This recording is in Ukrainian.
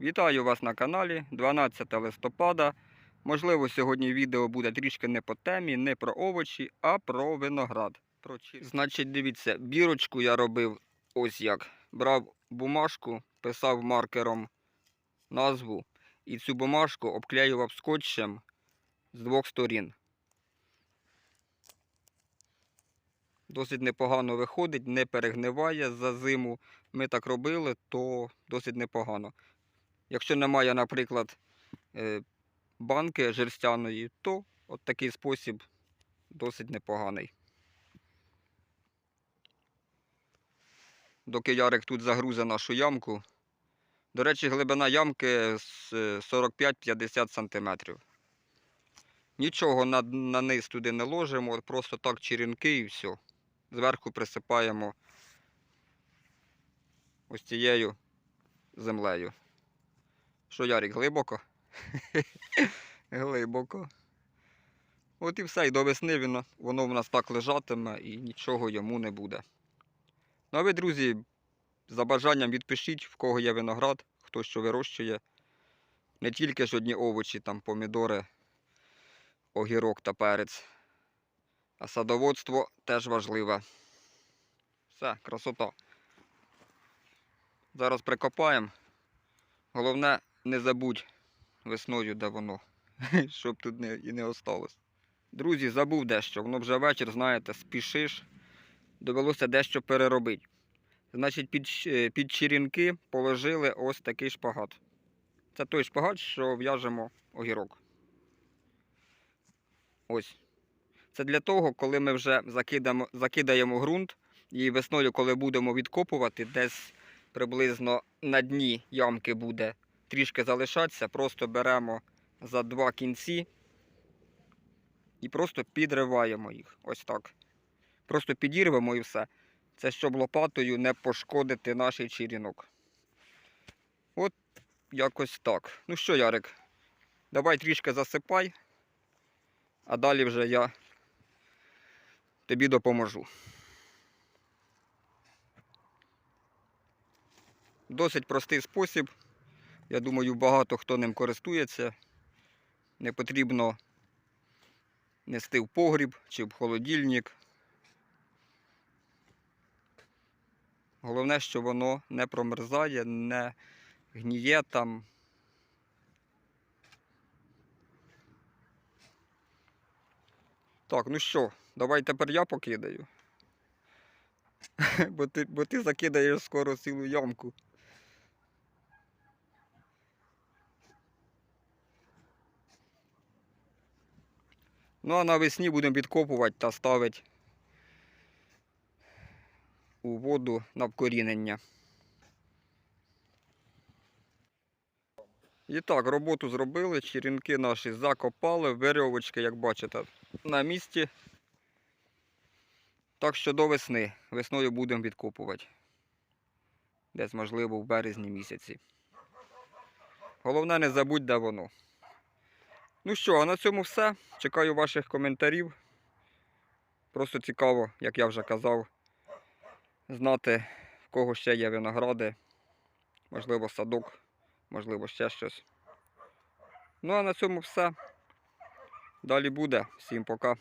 Вітаю вас на каналі 12 листопада. Можливо, сьогодні відео буде трішки не по темі, не про овочі, а про виноград. Про Значить, дивіться, бірочку я робив ось як. Брав бумажку, писав маркером назву і цю бумажку обклеював скотчем з двох сторін. Досить непогано виходить, не перегниває за зиму. Ми так робили, то досить непогано. Якщо немає, наприклад, е, банки жерстяної, то от такий спосіб досить непоганий. Доки Ярик тут загрузе нашу ямку. До речі, глибина ямки е, 45-50 см. Нічого на, на низ туди не ложимо, просто так черенки і все. Зверху присипаємо ось цією землею. Що, Ярик, глибоко? глибоко. От і все, і до весни воно, воно в нас так лежатиме і нічого йому не буде. Ну а ви, друзі, за бажанням відпишіть, в кого є виноград, хто що вирощує. Не тільки ж одні овочі, там помідори, огірок та перець. А садоводство теж важливе. Все, красота. Зараз прикопаємо. Головне, не забудь весною, де воно, щоб тут не, і не осталось. Друзі, забув дещо. Воно вже вечір, знаєте, спішиш. Довелося дещо переробити. Значить, під, під черенки положили ось такий шпагат. Це той шпагат, що в'яжемо огірок. Ось. Це для того, коли ми вже закидаємо, закидаємо ґрунт, і весною, коли будемо відкопувати, десь приблизно на дні ямки буде трішки залишатися, просто беремо за два кінці і просто підриваємо їх. Ось так. Просто підірвемо і все. Це щоб лопатою не пошкодити наш черінок. От якось так. Ну що, Ярик, давай трішки засипай, а далі вже я тобі допоможу. Досить простий спосіб. Я думаю, багато хто ним користується. Не потрібно нести в погріб чи в холодильник. Головне, що воно не промерзає, не гніє там. Так, ну що, давай тепер я покидаю. бо, ти, бо ти закидаєш скоро цілу ямку. Ну а навесні будемо відкопувати та ставити у воду на вкорінення. І так, роботу зробили, черенки наші закопали, верьовочки, як бачите, на місці. Так що до весни. Весною будемо відкопувати. Десь, можливо, в березні місяці. Головне, не забудь, де воно. Ну що, а на цьому все. Чекаю ваших коментарів. Просто цікаво, як я вже казав, знати, в кого ще є виногради, можливо, садок, можливо, ще щось. Ну а на цьому все. Далі буде. Всім пока.